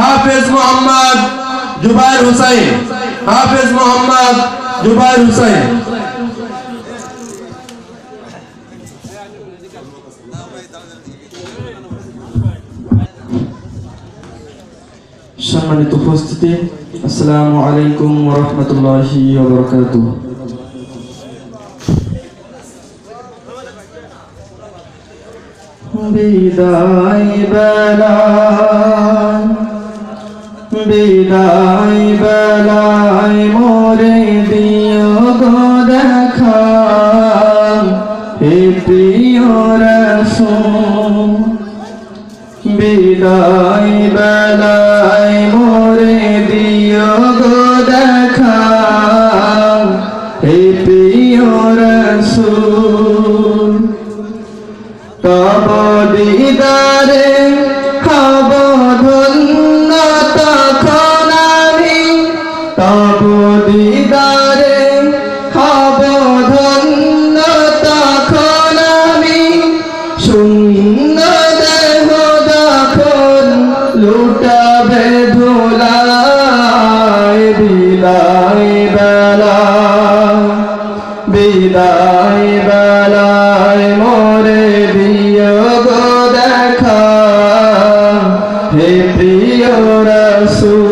হাফেজ মোহাম্মদ জুবাইর হুসাইন। হাফেজ মোহাম্মদ জুবাইর হুসাইন। সম্মানিত উপস্থিতি আসসালামু আলাইকুম ওরহমতুল্লাহি ওবরকাত বিদায় বেলা। বিদায় বেলায় মোরে দিও গো দেখা। হে প্রিয় বিদায় বেলায় মোরে দিও গো দেখা। হে প্রিয় রসূল দিদারে হব ধন্য তখন আমি শূন্য দেহ যখন লুটাবে ধুলায় বিদায় বেলা বিদায় বেলায় মোরে দিও গো দেখা। হে প্রিয় রসূল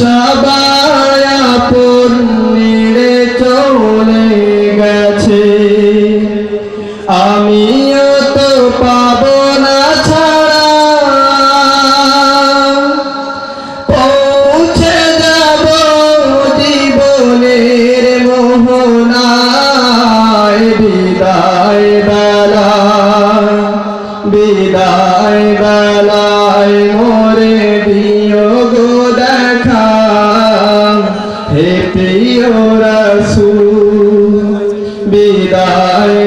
সবাই আপন চলে গেছে। আমিও তো পাবো না ছাড়া। বিদায় বেলা বিদায় হে প্রিয় রাসূল বিদায়